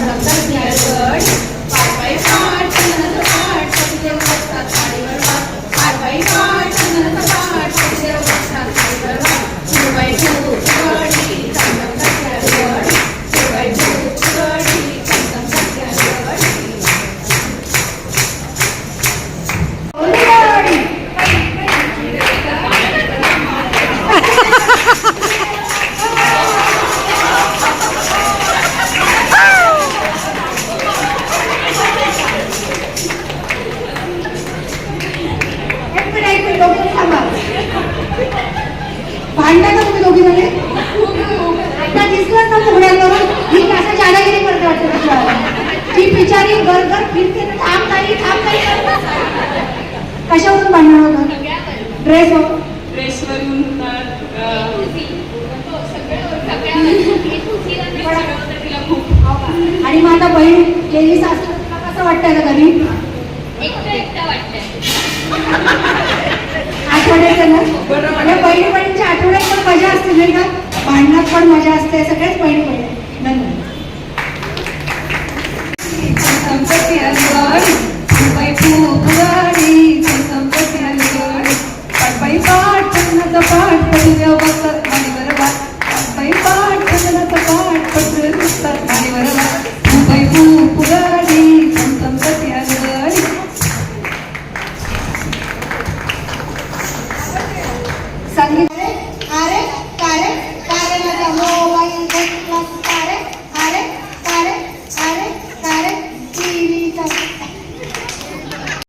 Gracias. भांडता का तुम्ही दोघी मध्ये आता दिसलं ना फुगड्यांवरून ही कसं चाडागिरी करते वाटते ती बिचारी घर घर फिरते तर थांब नाही थांब नाही कशावरून भांडणार होतं? ड्रेस हो ड्रेसवरून आणि मग आता बहीण गेली सासू कसं वाटतंय का घरी पण माझ्या हस्ते सगळ्याच बहिणी बहिणी धन्यवाद.